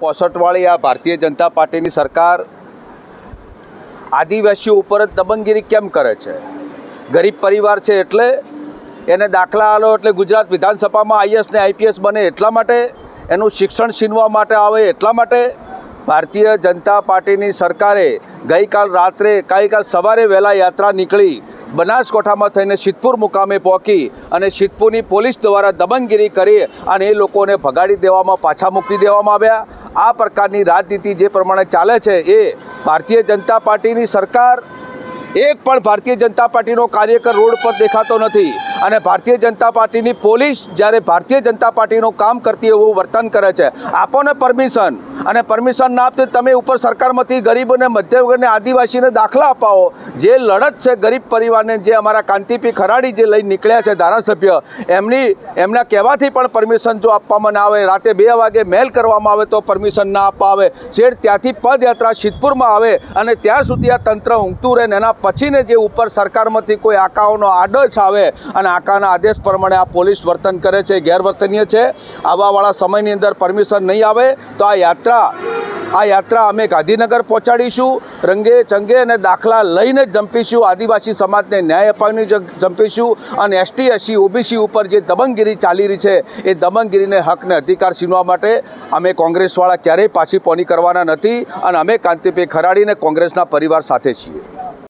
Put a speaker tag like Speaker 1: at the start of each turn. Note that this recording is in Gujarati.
Speaker 1: પોસઠવાળી આ ભારતીય જનતા પાર્ટીની સરકાર આદિવાસીઓ ઉપર જ દબંગગીરી કેમ કરે છે? ગરીબ પરિવાર છે એટલે એને દાખલા આલો એટલે ગુજરાત વિધાનસભામાં આઈએસ ને આઈપીએસ બને એટલા માટે, એનું શિક્ષણ છીનવા માટે આવે એટલા માટે ભારતીય જનતા પાર્ટીની સરકારે ગઈકાલ રાત્રે, ગઈકાલ સવારે વહેલા યાત્રા નીકળી. બનાસકાંઠામાં થઈને સિદ્ધપુર મુકામે પહોંચી અને સિદ્ધપુરની પોલીસ દ્વારા દબંગગીરી કરી અને એ લોકોને ભગાડી દેવામાં, પાછા મૂકી દેવામાં આવ્યા. આ પ્રકારની રાજનીતિ જે પ્રમાણે ચાલે છે એ ભારતીય જનતા પાર્ટીની સરકાર એક પણ ભારતીય જનતા પાર્ટીનો કાર્યકર રોડ પર દેખાતો નથી. અને ભારતીય જનતા પાર્ટીની પોલીસ જ્યારે ભારતીય જનતા પાર્ટીનું કામ કરતી એવું વર્તન કરે છે. આપોને પરમિશન. અને પરમિશન ના આપતી તમે ઉપર સરકારમાંથી ગરીબ અને મધ્યવર્ગને આદિવાસીને દાખલા અપાવો. જે લડત છે ગરીબ પરિવારને જે અમારા કાંતિપી ખરાડી જે લઈને નીકળ્યા છે ધારાસભ્ય, એમની, એમના કહેવાથી પણ પરમિશન જો આપવામાં ના આવે, રાતે બે વાગે મેલ કરવામાં આવે તો પરમિશન ના આપવા આવે છેડ ત્યાંથી પદયાત્રા સિદ્ધપુરમાં આવે અને ત્યાં સુધી આ તંત્ર ઊંઘતું રહે એના પછીને જે ઉપર સરકારમાંથી કોઈ આકાઓનો આદેશ આવે અને આકાના આદેશ પ્રમાણે આ પોલીસ વર્તન કરે છે ગેરવર્તનીય છે. આવાવાળા સમયની અંદર પરમિશન નહીં આવે તો આ યાત્રા આ યાત્રા અમે ગાંધીનગર પહોંચાડીશું. રંગે ચંગે અને દાખલા લઈને જંપીશું. આદિવાસી સમાજને ન્યાય અપાવીને જંપીશું. અને એસટી, એસસી, ઓબીસી ઉપર જે દબંગગીરી ચાલી રહી છે, એ દબંગગીરીને હકને અધિકાર છીનવા માટે અમે કોંગ્રેસવાળા ક્યારેય પાછી પોની કરવાના નથી. અને અમે કાંતિભાઈ ખરાડીને કોંગ્રેસના પરિવાર સાથે છીએ.